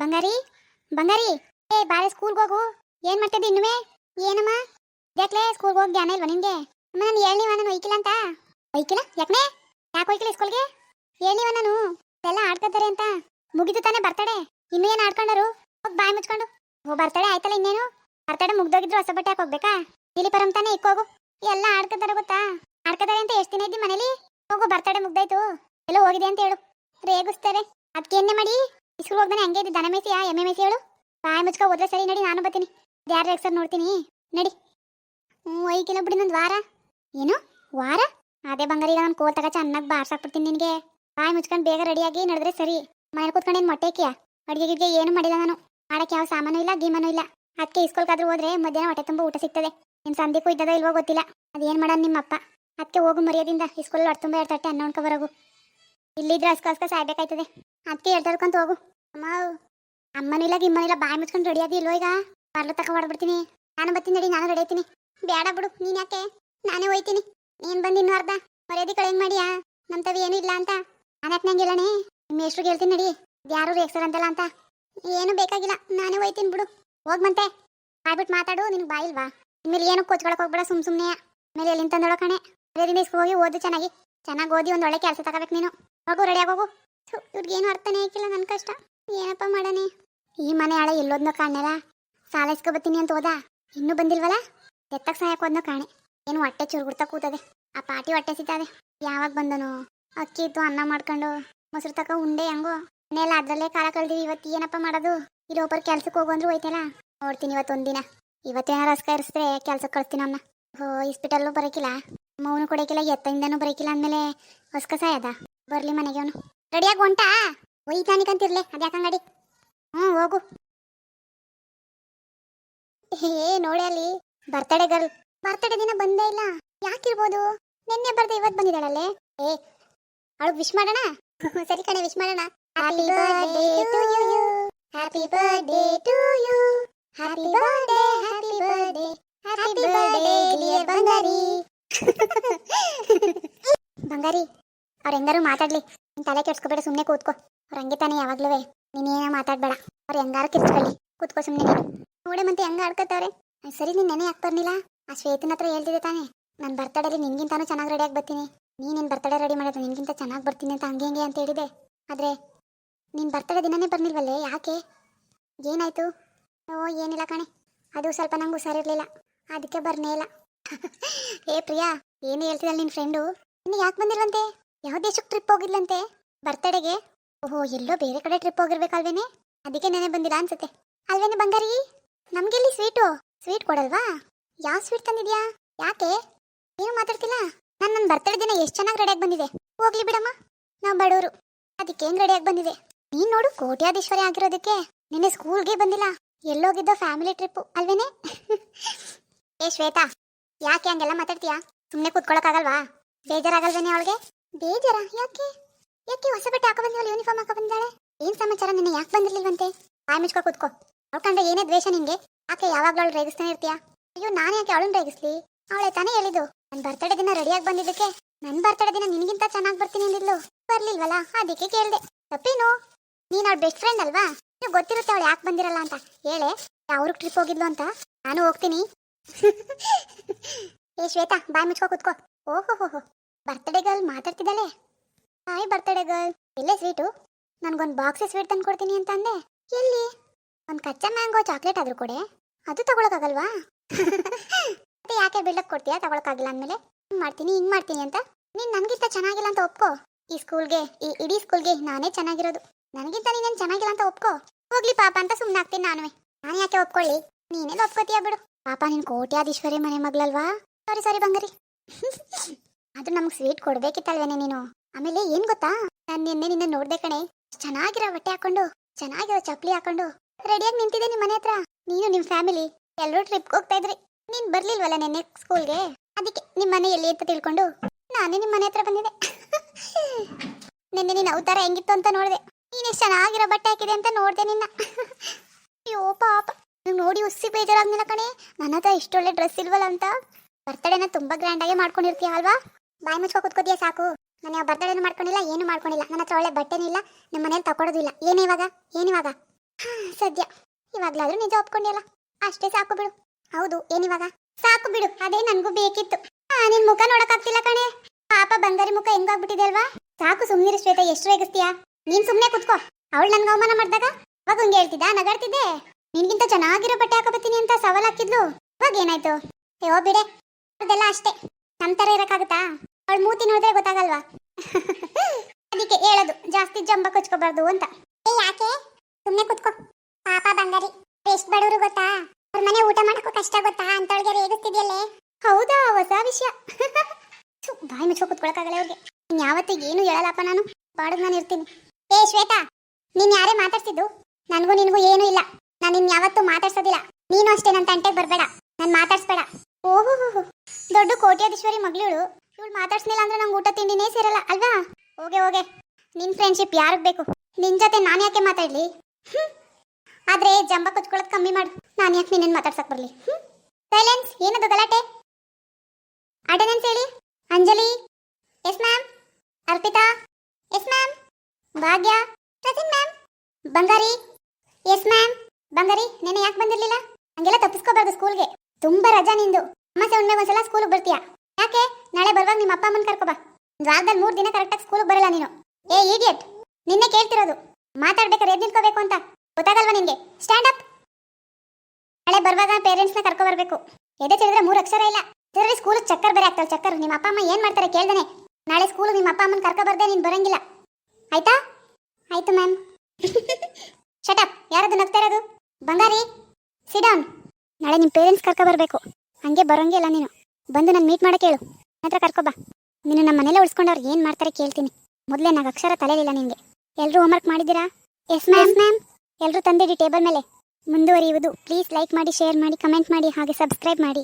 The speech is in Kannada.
ಬಂಗಾರಿ ಬಂಗಾರಿ. ಏ ಬಾಳೆ ಸ್ಕೂಲ್ಗೆ ಹೋಗು. ಏನ್ ಮಾಡ್ತಿದ್ದೆ ಇನ್ನುವೆ? ಏನಮ್ಮ? ಯಾಕ್ಲೆ ಸ್ಕೂಲ್ಗೆ ಹೋಗಿ ಜ್ಞಾನ ಇಲ್ವಾ ಅಮ್ಮ ನಾನು ಹೇಳಿ ನಾನು ಒಯ್ಕಿಲ್ಲ ಅಂತ? ಒಯ್ಕಿಲ್ಲ ಯಾಕನೇ? ಯಾಕೆ ಒಯ್ಕಿಲ್ಲ ಸ್ಕೂಲ್ಗೆ ಹೇಳಿವ ನಾನು? ಎಲ್ಲ ಆಡ್ತಿದ್ದಾರೆ ಅಂತ. ಮುಗಿದು ತಾನೇ ಬರ್ತಡೆ. ಇನ್ನೂ ಏನು ಆಡ್ಕೊಂಡರು? ಹೋಗಿ ಬಾಯಿ ಮುಚ್ಕೊಂಡು. ಓ, ಬರ್ತಡೆ ಆಯ್ತಲ್ಲ ಇನ್ನೇನು? ಬರ್ತಡೆ ಮುಗ್ದೋಗಿದ್ರು ಹೊಸ ಬಟ್ಟೆ ಹಾಕ್ ಹೋಗ್ಬೇಕಾ? ಇಲ್ಲಿ ಪರಂ ತಾನೇ ಇಕ್ಕೋಗು ಎಲ್ಲ ಆಡ್ಕೊತಾರೆ ಗೊತ್ತಾ? ಆಡ್ಕೊತಾರೆ ಅಂತ ಎಷ್ಟು ದಿನ ಇದ್ದಿ ಮನೇಲಿ? ಹೋಗು, ಬರ್ತಡೆ ಮುಗ್ದಾಯ್ತು. ಎಲ್ಲೋ ಹೋಗಿದೆ ಅಂತ ಹೇಳು. ರೇಗಿಸ್ತಾರೆ ಅದಕ್ಕೆ ಏನೇ ಮಾಡಿ. ಇಸ್ಕೂಲ್ ಹೋಗ್ದಾನೆ ಹಂಗೆ ಇದ್ದು ದನ ಮೇಸಿಯಾ ಎಮ್ಮೆ ಮೇಸಿ ಅವಳು ಬಾಯ್ ಮುಚ್ಕೊ ಹೋದ್ರೆ ಸರಿ, ನಡಿ, ನಾನು ಬರ್ತೀನಿ. ಯಾರು ಎಕ್ಸರ್ ನೋಡ್ತೀನಿ? ನಡಿ. ಹ್ಞೂ ಐಕಿಲ್ಲ ಬಿಡಿ ನಂದು ವಾರ. ಏನು? ವಾರ? ಅದೇ ಬಂಗಾರ, ಈಗ ನಾನು ಕೋಲ್ ತಗ ಚೆನ್ನಾಗಿ ಬಾರ್ಸಾಕ್ಬಿಡ್ತೀನಿ ನಿನಗೆ. ಬಾಯ್ ಮುಚ್ಕೊಂಡು ಬೇಗ ರೆಡಿಯಾಗಿ ನಡೆದ್ರೆ ಸರಿ. ಮನೇಲಿ ಕೂತ್ಕೊಂಡು ಏನು ಮೊಟ್ಟೆಕಿಯ ಅಡುಗೆ ಗಿಡ್ಗೆ ಏನು ಮಾಡಿಲ್ಲ ನಾನು. ಮಾಡಕ್ಕೆ ಯಾವ ಸಾಮಾನು ಇಲ್ಲ, ಗೀಮನು ಇಲ್ಲ. ಅದಕ್ಕೆ ಇಸ್ಕೊಳ್ಕಾದ್ರೂ ಹೋದ್ರೆ ಮಧ್ಯಾಹ್ನ ಹೊಟ್ಟೆ ತುಂಬ ಊಟ ಸಿಗ್ತದೆ. ನಿಮ್ಮ ಸಂದಿಕ್ಕೂ ಇದ್ದದ ಇಲ್ವೋ ಗೊತ್ತಿಲ್ಲ. ಅದೇನು ಮಾಡೋಣ ನಿಮ್ಮಪ್ಪ? ಅದಕ್ಕೆ ಹೋಗು ಮರ್ಯಾದಿಂದ. ಇಸ್ಕೂಲ್ ಹೊಟ್ಟೆ ತುಂಬ ಇರ್ತಟ್ಟೆ ಅನ್ನ ಉಣ್ಕೊ ಬರೋಗು. ಇಲ್ಲಿದ್ರೆ ಅಸ್ಕ ಅಸ್ಕ ಸಾಯ್ಬೇಕಾಯ್ತದೆ. ಅದಕ್ಕೆ ಹೇಳ್ತಾಡ್ಕೊಂತ ಹೋಗು. ಅಮ್ಮ ಅಮ್ಮನಿಲ್ಲ ಗಿಮ್ಮನೂ ಇಲ್ಲ ಬಾಯಿ ಮುಚ್ಕೊಂಡು ರೆಡಿ ಆದಿ ಇಲ್ವೋ ಈಗ? ಪಾರ್ಲರ್ ತಕ ಹೊಡ್ಬಿಡ್ತೀನಿ. ನಾನು ಬರ್ತೀನಿ ನಡಿ, ನಾನು ರೆಡಿ ಆಯ್ತೀನಿ ಬೇಡ ಬಿಡು ನೀನು ಯಾಕೆ? ನಾನೇ ಹೋಯ್ತೀನಿ. ನೀನ್ ಬಂದು ಇನ್ನೂ ಅರ್ಧ. ಮರ್ಯಾದೆ ಕಳೆಂಗ್ ಮಾಡಿಯಾ? ನಮ್ ತವಿ ಏನೂ ಇಲ್ಲ ಅಂತ. ನಾನು ನಂಗಿಲ್ಲಣೆ ನಿಮ್ಮ ಎಷ್ಟ್ರಿಗೆ ಹೇಳ್ತೀನಿ ನಡಿ. ಯಾರು ರೇಕ್ಸರ್ ಅಂತಲ್ಲ ಅಂತ. ಏನು ಬೇಕಾಗಿಲ್ಲ, ನಾನೇ ಹೋಯ್ತೀನಿ ಬಿಡು. ಹೋಗ್ ಮಂತೆ. ಬಾಯ್ಬಿಟ್ಟು ಮಾತಾಡು, ನಿನ್ಗೆ ಬಾಯಿಲ್ವಾ ಇನ್ಮೇಲೆ ಏನು ಕೊಚ್ಕೊಳಕ್ಕೆ ಹೋಗ್ಬೇಡ, ಸುಮ್ ಸುಮ್ಮನೆ ಆಮೇಲೆ ಎಲ್ಲಿಂದ ತಂದೋಳ ಕಣೆ? ಮರ್ಯಾದಿಂದ ಇಸ್ಕೊ ಹೋಗಿ ಓದು ಚೆನ್ನಾಗಿ. ಚೆನ್ನಾಗಿ ಓದಿ ಒಂದು ಒಳ್ಳೆ ಕೆಲಸ ತಗೋಬೇಕು ನೀನು. ಹೋಗು ರೆಡಿ ಆಗೋಗು ಇವ್ರಿಗೇನು ಅರ್ಥನೇ ಆಯ್ಕಿಲ್ಲ ನನ್ನ ಕಷ್ಟ. ಏನಪ್ಪ ಮಾಡನೆ ಈ ಮನೆ ಹಳೆ ಎಲ್ಲೋದ್ನೋ ಕಾಣ್ಯಾರ? ಸಾಲ ಇಸ್ಕೊಬತ್ತೀನಿ ಅಂತ ಹೋದ? ಇನ್ನೂ ಬಂದಿಲ್ವಲ್ಲ ಎತ್ತಕ್ ಸಹಾಯಕ್ಕೆ ಹೋದ್ನೋ ಕಾಣೆ. ಏನು ಹೊಟ್ಟೆ ಚುರುಗುಡ್ತಾ ಕೂತದೆ. ಆ ಪಾಟಿ ಹೊಟ್ಟೆ ಸಿಗ್ತದೆ ಯಾವಾಗ ಬಂದನು? ಅಕ್ಕಿ ಇತ್ತು, ಅನ್ನ ಮಾಡ್ಕೊಂಡು. ಮೊಸರು ತಕ ಉಂಡೆ ಹೆಂಗೋ? ಮನೆಯಲ್ಲ ಅದ್ರಲ್ಲೇ ಕಾಲ ಕಳ್ದಿವಿ. ಇವತ್ತು ಏನಪ್ಪ ಮಾಡೋದು? ಇಲ್ಲಿ ಒಬ್ಬರು ಕೆಲ್ಸಕ್ಕೆ ಹೋಗು ಅಂದ್ರು ಹೋಯ್ತಲ್ಲ? ನೋಡ್ತೀನಿ ಇವತ್ತು ಒಂದಿನ ಇವತ್ತೇನಾರ ರಸ್ಕ ಇರಿಸಿದ್ರೆ ಕೆಲ್ಸಕ್ಕೆ ಕಳಿಸ್ತೀನಿ ಅವನ್ನ ಓ ಇಸ್ಪಿಟಲ್ಲು ಬರೋಕಿಲ್ಲ. ಮೌನು ಕೊಡೋಕಿಲ್ಲ ಎತ್ತಿಂದನೂ ಬರೋಕಿಲ್ಲ ಅಂದಮೇಲೆ ಹೊಸ್ಕ ಸಾಯದ? ಬರ್ಲಿ ಮನೆಗೆ ಅವನು. ರೆಡಿಯಾಗಿ ಹೊಂಟಾ? ಒಯ್ತಾನಿಕಂತಿರ್ಲೆ ಅದ್ಯಾಕಂಗಡಿ ಹ್ಞೂ ಹೋಗು. ಹೇ ನೋಡಿ ಅಲ್ಲಿ ಬರ್ತಡೇ ಗರ್ಲ್. ಬರ್ತಡೇ ದಿನ ಬಂದೇ ಇಲ್ಲ. ಯಾಕಿರ್ಬೋದು? ನಿನ್ನೆ ಬರ್ದೆ ಇವತ್ತು ಬಂದಿದ್ದಾಳಲ್ಲೇ? ಏ ಅಳು ವಿಶ್ ಮಾಡೋಣ? ಸರಿ ಕಣೆ ವಿಶ್ ಮಾಡೋಣ. Happy birthday to you happy birthday to you happy birthday happy birthday happy birthday dear ಬಂಗಾರಿ ಬಂಗಾರಿ ಅವ್ರ ಹೆಂಗಾರು ಮಾತಾಡ್ಲಿ. ನಿನ್ ತಲೆ ಕೆಡ್ಸ್ಕೊಬೇಡ ಸುಮ್ಮನೆ ಕೂತ್ಕೋ. ಅವ್ರ ಹಂಗೆ ತಾನೇ ಯಾವಾಗ್ಲೂ ನೀನೇನ ಮಾತಾಡ್ಬೇಡ. ಅವ್ರು ಹೆಂಗಾರು ಕಿರ್ಚ್ಕೊಳ್ಳಿ ಕೂತ್ಕೋ ಸುಮ್ಮನೆ ನೀನು. ನೋಡೆ ಮತ್ತೆ ಹೆಂಗ ಆಡ್ಕೊತಾವ್ರೆ. ಸರಿ ನೀನು ನೆನೆ ಯಾಕೆ ಬರ್ಲಿಲ್ಲ? ಆ ಶ್ವೇತನ ಹತ್ರ ಹೇಳ್ತಿದ್ದೆ ತಾನೇ. ನನ್ನ ಬರ್ತಡೇಲಿ ನಿನ್ಗಿಂತಾನು ಚೆನ್ನಾಗಿ ರೆಡಿಯಾಗಿ ಬರ್ತೀನಿ. ನೀನ್ ನಿನ್ ಬರ್ತಡೇ ರೆಡಿ ಮಾಡೋದು ನಿನ್ಗಿಂತ ಚೆನ್ನಾಗಿ ಬರ್ತೀನಿ ಅಂತ ಹಂಗೆ ಹಿಂಗೆ ಅಂತ ಹೇಳಿದೆ. ಆದ್ರೆ ನಿನ್ ಬರ್ತಡೇ ದಿನನೇ ಬರ್ನಿಲ್ವಲ್ಲೇ ಯಾಕೆ? ಏನಾಯ್ತು? ಓ, ಏನಿಲ್ಲ ಕಣೆ. ಅದು ಸ್ವಲ್ಪ ನಂಗೆ ಹುಷಾರಿರ್ಲಿಲ್ಲ. ಅದಕ್ಕೆ ಬರ್ನೇ ಇಲ್ಲ. ಏ, ಪ್ರಿಯಾ, ಏನು ಹೇಳ್ತಿದ್ದಲ್ಲ ನಿನ್ ಫ್ರೆಂಡು ಇನ್ನು ಯಾಕೆ ಬಂದಿಲ್ವಂತೆ? ಯಾವ ದೇಶಕ್ಕೆ ಟ್ರಿಪ್ ಹೋಗಿದ್ಲಂತೆ? ಬರ್ತಡೆಗೆ? ಓಹೋ, ಎಲ್ಲೋ ಬೇರೆ ಕಡೆ ಟ್ರಿಪ್ ಹೋಗಿರ್ಬೇಕಲ್ವೇನೆ? ಅದಕ್ಕೆ ನೆನೆ ಬಂದಿಲ್ಲ ಅನ್ಸುತ್ತೆ. ಅಲ್ವೇನೆ ಬಂಗಾರಿ? ನಮ್ಗೆಲ್ಲಿ ಸ್ವೀಟು ಸ್ವೀಟ್ ಕೊಡಲ್ವಾ? ಯಾವ ಸ್ವೀಟ್ ತಂದಿದ್ಯಾ? ಯಾಕೆ? ಏನು ಮಾತಾಡ್ತಿಲ್ಲ? ನಾನು ನನ್ನ ಬರ್ತಡೇ ದಿನ ಎಷ್ಟು ಚೆನ್ನಾಗಿ ರೆಡಿಯಾಗಿ ಬಂದಿದೆ. ಹೋಗ್ಲಿ ಬಿಡಮ್ಮ. ನಾವು ಬಡವರು. ಅದಕ್ಕೆ ಹೆಂಗ್ ರೆಡಿಯಾಗಿ ಬಂದಿದೆ? ನೀನು ನೋಡು ಕೋಟ್ಯಾಧೀಶ್ವರಿ ಆಗಿರೋದಕ್ಕೆ. ನಿನ್ನೆ ಸ್ಕೂಲ್ಗೆ ಬಂದಿಲ್ಲ. ಎಲ್ಲೋಗಿದ್ದೋ ಫ್ಯಾಮಿಲಿ ಟ್ರಿಪ್ಪು ಅಲ್ವೇನೆ? ಏ, ಶ್ವೇತಾ, ಯಾಕೆ ಹಂಗೆಲ್ಲ ಮಾತಾಡ್ತೀಯಾ? ಸುಮ್ಮನೆ ಕೂತ್ಕೊಳಕ್ಕಾಗಲ್ವಾ ಬೇಜಾರಾಗಲ್ವೇನೆ ಅವಳಿಗೆ? ಬೇಜಾರ? ಯಾಕೆ? ಯಾಕೆ ಹೊಸ ಬಟ್ಟೆ ಹಾಕೋ ಬಂದಿವಲ್ಲ ಯೂನಿಫಾರ್ಮ್ ಹಾಕೋ ಬಂದಾಳೆ? ಏನ್ ಸಮಾಚಾರ ನಿನ್ನ ಯಾಕೆ ಬಂದಿರ್ಲಿಲ್ವಂತೆ? ಬಾಯ್ ಮುಚ್ಕೊ ಕೂತ್ಕೋ. ಅವ್ಳ್ ಏನೇ ದ್ವೇಷ ನಿಂಗೆ ಆಕೆ ಯಾವಾಗ್ಲೂ ಅವಳು ರೇಗಿಸ್ತಾನೆ ಇರ್ತೀಯಾ? ಅಯ್ಯೋ, ನಾನು ಯಾಕೆ ಅವಳನ್ನ ರೇಗಿಸ್ಲಿ? ಅವಳೆ ತಾನೇ ಹೇಳಿದ್ದು. ನನ್ನ ಬರ್ತಡೇ ದಿನ ರೆಡಿಯಾಗಿ ಬಂದಿದ್ದಕ್ಕೆ ನನ್ನ ಬರ್ತಡೇ ದಿನ ನಿನಗಿಂತ ಚೆನ್ನಾಗಿ ಬರ್ತೀನಿ ಅಂದಿದ್ಲು. ಬರ್ಲಿಲ್ವಲ್ಲ? ಅದಕ್ಕೆ ಕೇಳ್ದೆ. ತಪ್ಪೇನು? ನೀನ್ ಅವಳ ಬೆಸ್ಟ್ ಫ್ರೆಂಡ್ ಅಲ್ವಾ? ನೀವು ಗೊತ್ತಿರುತ್ತೆ ಅವಳು ಯಾಕೆ ಬಂದಿರಲ್ಲ ಅಂತ. ಹೇಳೆ ಅವ್ರಿಗೆ ಟ್ರಿಪ್ ಹೋಗಿದ್ಲು ಅಂತ. ನಾನು ಹೋಗ್ತೀನಿ. ಏ ಶ್ವೇತಾ, ಬಾಯ್ ಮುಚ್ಕೋ ಕೂತ್ಕೋ. ಓಹೋ ಹೋ ಬರ್ತಡೇ ಗರ್ಲ್ ಮಾತಾಡ್ತಿದ್ದಾಳೆ. ಹಾಯ್ ಬರ್ತಡೆ ಗರ್ಲ್ ಎಲ್ಲೇ ಸ್ವೀಟು ನನ್ಗೊಂದು ಬಾಕ್ಸ್ ಸ್ವೀಟ್ ತಂದು ಕೊಡ್ತೀನಿ ಅಂತ ಅಂದೆ. ಎಲ್ಲಿ? ಒಂದು ಕಚ್ಚಾ ಮ್ಯಾಂಗೋ ಚಾಕ್ಲೇಟ್ ಆದರೂ ಕೊಡೆ. ಅದು ತಗೊಳಕ್ಕಾಗಲ್ವಾ? ಮತ್ತೆ ಯಾಕೆ ಬಿಲ್ಡಪ್ ಕೊಡ್ತೀಯಾ? ತಗೊಳಕ್ಕಾಗಿಲ್ಲ ಅಂದಮೇಲೆ. ಹಿಂಗೆ ಮಾಡ್ತೀನಿ ಹಿಂಗೆ ಮಾಡ್ತೀನಿ ಅಂತ. ನೀನು ನನಗಿಂತ ಚೆನ್ನಾಗಿಲ್ಲ ಅಂತ ಒಪ್ಕೋ. ಈ ಸ್ಕೂಲ್ಗೆ ಈ ಇಡೀ ಸ್ಕೂಲ್ಗೆ ನಾನೇ ಚೆನ್ನಾಗಿರೋದು. ನನಗಿಂತ ನೀನೇನು ಚೆನ್ನಾಗಿಲ್ಲ ಅಂತ ಒಪ್ಕೋ. ಹೋಗ್ಲಿ ಪಾಪ ಅಂತ ಸುಮ್ಮನೆ ಆಗ್ತೀನಿ ನಾನು ನಾನು ಯಾಕೆ ಒಪ್ಕೊಳ್ಳಿ? ನೀನೇನು ಒಪ್ಕೋತೀಯ ಬಿಡು. ಪಾಪ ನೀನು ಕೋಟ್ಯಾಧೀಶ್ವರಿ ಮನೆ ಮಗಳಲ್ವಾ? ಸಾರಿ ಸಾರಿ ಬಂಗಾರಿ. ಅದು ನಮ್ಗೆ ಸ್ವೀಟ್ ಕೊಡ್ಬೇಕಿತ್ತಲ್ವೇನೆ ನೀನು. ಆಮೇಲೆ ಏನ್ ಗೊತ್ತಾ? ನಾನು ನಿನ್ನೆ ನಿನ್ನ ನೋಡ್ದೆ ಕಣೆ. ಚೆನ್ನಾಗಿರೋ ಬಟ್ಟೆ ಹಾಕೊಂಡು, ಚೆನ್ನಾಗಿರೋ ಚಪ್ಲಿ ಹಾಕೊಂಡು ರೆಡಿಯಾಗಿ ನಿಂತಿದ್ದೆ ನಿಮ್ಮ ಮನೆ ಹತ್ರ. ನೀನು ನಿಮ್ ಫ್ಯಾಮಿಲಿ ಎಲ್ಲರೂ ಟ್ರಿಪ್ಗೆ ಹೋಗ್ತಾ ಇದ್ರಿ. ನೀನ್ ಬರ್ಲಿಲ್ವಲ್ಲ ನೆನ್ನೆ ಸ್ಕೂಲ್ಗೆ ಅದಕ್ಕೆ ನಿಮ್ಮ ಮನೆ ಎಲ್ಲಿ ಅಂತ ತಿಳ್ಕೊಂಡು ನಾನೇ ನಿಮ್ಮ ಮನೆ ಹತ್ರ ಬಂದಿದೆ ನಿನ್ನೆ ನಿನ್ನ ಅವತಾರ ಹೆಂಗಿತ್ತು ಅಂತ ನೋಡಿದೆ. ನೀನ್ ಎಷ್ಟು ಚೆನ್ನಾಗಿರೋ ಬಟ್ಟೆ ಹಾಕಿದೆ ಅಂತ ನೋಡಿದೆ ನಿನ್ನ. ಅಯ್ಯೋ, ಪಾಪ. ನೋಡಿ ಉಸ್ಸಿ ಬೇಜಾರಾಗ್ನಿಲ್ಲ ಕಣೆ. ನನ್ನ ಹತ್ರ ಇಷ್ಟೊಳ್ಳೆ ಡ್ರೆಸ್ ಇಲ್ವಲ್ಲ ಅಂತ. ಬರ್ತಡೇನ ತುಂಬಾ ಗ್ರ್ಯಾಂಡ್ ಆಗಿ ಮಾಡ್ಕೊಂಡಿರ್ತೀಯ ಅಲ್ವಾ? ಬಾಯಿ ಮುಚ್ಕೊ ಕುತ್ಕೋತೀಯ ಸಾಕು. ನಾನು ಯಾವ ಬರ್ತಡೇನು ಮಾಡ್ಕೊಂಡಿಲ್ಲ ಏನು ಮಾಡ್ಕೊಂಡಿಲ್ಲ. ನನ್ನ ಹತ್ರ ಒಳ್ಳೆ ಬಟ್ಟೆನೂ ಇಲ್ಲ ನಮ್ಮ ಮನೇಲಿ ತಗೊಳೋದಿಲ್ಲ ಏನು ಇವಾಗ? ಏನು ಇವಾಗ? ಹಾ, ಸದ್ಯ. ಇವಾಗ್ಲಾದ್ರೂ ನಿಜ ಒಪ್ಕೊಂಡಿಲ್ಲ ಅಷ್ಟೇ ಸಾಕು ಬಿಡು. ಹೌದು ಏನಿವಾಗ ಸಾಕು ಬಿಡು ಅದೇ ನನಗೂ ಬೇಕಿತ್ತು. ನಿನ್ ಮುಖ ನೋಡಕ್ಕಾಗ್ತಿಲ್ಲ ಕಣೆ. ಪಾಪ ಬಂಗಾರಿ ಮುಖ ಹೆಂಗಾಗ್ಬಿಟ್ಟಿದೆ ಅಲ್ವಾ? ಸಾಕು ಸುಮ್ಮನಿರು ಶ್ವೇತ ಎಷ್ಟು ರೇಗಿಸ್ತೀಯಾ? ನೀನ್ ಸುಮ್ನೆ ಕುತ್ಕೋ. ಅವಳು ನನ್ಗೆ ಅವಮಾನ ಮಾಡಿದಾಗ? ಅವಾಗ ಹಂಗೆ ಹೇಳ್ತಿದ್ದ ನಗಾಡ್ತಿದ್ದೆ? ನಿನ್ಗಿಂತ ಚೆನ್ನಾಗಿರೋ ಬಟ್ಟೆ ಹಾಕೋಬತ್ತೀನಿ ಅಂತ ಸವಾಲ್ ಹಾಕಿದ್ಲು ಅವಾಗ ಏನಾಯ್ತು? ಅಯ್ಯೋ ಬಿಡೆ ಅದೆಲ್ಲ ಅಷ್ಟೇ. ನಮ್ಮ ತರ ಇರಕ್ಕಾಗತ್ತಾ? ಅವಳು ಮೂತಿ ನೋಡಿದ್ರೆ ಗೊತ್ತಾಗಲ್ವಾ? ಅದಕ್ಕೆ ಹೇಳೋದು, ಜಾಸ್ತಿ ಜಂಬ ಕೊಚ್ಕೋಬಾರ್ದು ಅಂತ. ಏ, ಯಾಕೆ? ಸುಮ್ಮನೆ ಕುತ್ಕೋ. ಪಾಪ ಬಂಗಾರಿ ಎಷ್ಟು ಬಡವರು ಗೊತ್ತಾ? ಅವ್ರ ಮನೆ ಊಟ ಮಾಡಕ್ಕೂ ಕಷ್ಟ ಗೊತ್ತಾ? ಅಂತವಳಿಗೆ ರೇಗಿಸ್ತಿದ್ಯಲ್ಲೇ? ಹೌದಾ, ಹೊಸ ವಿಷಯ. ಬಾಯಿ ಮುಚ್ಕೋ ಕುತ್ಕೊಳಕ್ಕಾಗಲ್ಲ ಅವ್ರಿಗೆ ಇನ್ ಯಾವತ್ತಿಗೆ ಏನು ಹೇಳಲ್ಲಪ್ಪ ನಾನು. ಬಾಡಗ್ ನಾನು ಇರ್ತೀನಿ. ಏ, ಶ್ವೇತಾ, ನೀನ್ ಯಾರೇ ಮಾತಾಡ್ಸಿದ್ದು? ನನಗೂ ನಿನಗೂ ಏನೂ ಇಲ್ಲ. ನಾನು ನಿನ್ ಯಾವತ್ತೂ ಮಾತಾಡ್ಸೋದಿಲ್ಲ. ನೀನು ಅಷ್ಟೇ ನನ್ನ ತಂಟೆಗೆ ಬರಬೇಡ. ನಾನು ಮಾತಾಡ್ಸ್ಬೇಡ. ಓಹೋ ದೊಡ್ಡ ಕೋಟ್ಯಾಧೀಶ್ವರಿ ಮಗಳಿವಳು ಇವಳು ಮಾತಾಡ್ಸ್ಲಿಲ್ಲ ಅಂದ್ರೆ ನಂಗೆ ಊಟ ತಿಂಡಿನೇ ಸೇರಲ್ಲ, ಅಲ್ವಾ? ಹೋಗೆ ಹೋಗೆ. ನಿನ್ ಫ್ರೆಂಡ್ಶಿಪ್ ಯಾರಿಗೆ ಬೇಕು? ನಿನ್ ಜೊತೆ ನಾನು ಯಾಕೆ ಮಾತಾಡಲಿ. ಆದ್ರೆ ಜಂಬ ಕೊಚ್ಕೊಳ್ಳೋದು ಕಮ್ಮಿ ಮಾಡು. ನಾನು ಯಾಕೆ ನಿನ್ನ ಮಾತಾಡ್ಸಕ್ ಬರಲಿ? ಸೈಲೆನ್ಸ್, ಏನದು ಗಲಾಟೆ? ಅಟೆಂಡೆನ್ಸ್ ಹೇಳಿ Anjali. Yes, ma'am. Arpita. Yes, ma'am. Bhagya. Present ma'am. Bangari. Yes, ma'am. Bangari ನೆನೆ ಯಾಕೆ ಬಂದಿರಲಿಲ್ಲ? ಹಂಗೆಲ್ಲ ತಪ್ಪಿಸ್ಕೋಬಾರ್ದು ಸ್ಕೂಲ್ಗೆ ತುಂಬಾ ರಜಾ ನಿಂದು. ಅಮ್ಮ ಹುಣ್ಣಿಮೆ ಒಂದ್ಸಲ ಸ್ಕೂಲ್ಗೆ ಬರ್ತೀಯಾ? ಯಾಕೆ ನಾಳೆ ಬರುವಾಗ ನಿಮ್ಮ ಅಪ್ಪ ಅಮ್ಮನ ಕರ್ಕೊಬಾ ವಾರದಲ್ಲಿ ಮೂರು ದಿನ ಕರೆಕ್ಟಾಗಿ ಸ್ಕೂಲ್ಗೆ ಬರಲ್ಲ ನೀನು. ಏ ಈಡಿಯಟ್ ನಿನ್ನೆ ಕೇಳ್ತಿರೋದು. ಮಾತಾಡ್ಬೇಕಾದ್ರೆ ಎದ್ದು ನಿಂತ್ಕೋಬೇಕು ಅಂತ. ಗೊತ್ತಾಗಲ್ವಾ ನಿನಗೆ? ಸ್ಟ್ಯಾಂಡ್ ಅಪ್ ನಾಳೆ ಬರುವಾಗ ಪೇರೆಂಟ್ಸ್ನ ಕರ್ಕೊ ಬರ್ಬೇಕು. ಎದೆ ತಿಳಿದ್ರೆ ಮೂರು ಅಕ್ಷರ ಇಲ್ಲ. ತಿರ್ಗಿ ಸ್ಕೂಲ್ ಚಕ್ಕರ್ ಬೇರೆ ಆಗ್ತಾಳೆ ಚಕ್ಕರ್. ನಿಮ್ಮ ಅಪ್ಪ ಅಮ್ಮ ಏನ್ ಮಾಡ್ತಾರೆ ಕೇಳ್ದಾನೆ. ನಾಳೆ ಸ್ಕೂಲ್ ನಿಮ್ಮ ಅಪ್ಪ ಅಮ್ಮನ ಕರ್ಕೊ ಬರ್ದೆ, ನೀನ್ ಬರಂಗಿಲ್ಲ. ಆಯ್ತಾ? ಆಯ್ತು ಮ್ಯಾಮ್ ಶಟಪ್ ಯಾರದು ನಗ್ತಾ ಇರೋದು? ಬಂಗಾರಿ ಸಿಡೌನ್ ನಾಳೆ ನಿಮ್ಮ ಪೇರೆಂಟ್ಸ್ ಕರ್ಕೊ ಬರ್ಬೇಕು. ಹಂಗೆ ಬರೋಂಗಿಲ್ಲ ನೀನು. ಬಂದು ನನ್ನ ಮೀಟ್ ಮಾಡಕ್ಕೆ ಹೇಳು. ಹತ್ರ ಕರ್ಕೊಬಾ ನೀನು ನಮ್ಮ ಮನೇಲೆ ಉಳಿಸ್ಕೊಂಡವ್ರು ಏನು ಮಾಡ್ತಾರೆ ಕೇಳ್ತೀನಿ. ಮೊದಲೇ ನಾಗ ಅಕ್ಷರ ತಲೆಲಿಲ್ಲ ನಿನಗೆ ಎಲ್ಲರೂ ಹೋಮ್ವರ್ಕ್ ಮಾಡಿದ್ದೀರಾ? ಎಸ್ ಮ್ಯಾಮ್ ಮ್ಯಾಮ್ ಎಲ್ಲರೂ ತಂದಿಡಿ ಟೇಬಲ್ ಮೇಲೆ? ಮುಂದುವರಿಯುವುದು. ಪ್ಲೀಸ್ ಲೈಕ್ ಮಾಡಿ ಶೇರ್ ಮಾಡಿ ಕಮೆಂಟ್ ಮಾಡಿ ಹಾಗೆ ಸಬ್ಸ್ಕ್ರೈಬ್ ಮಾಡಿ.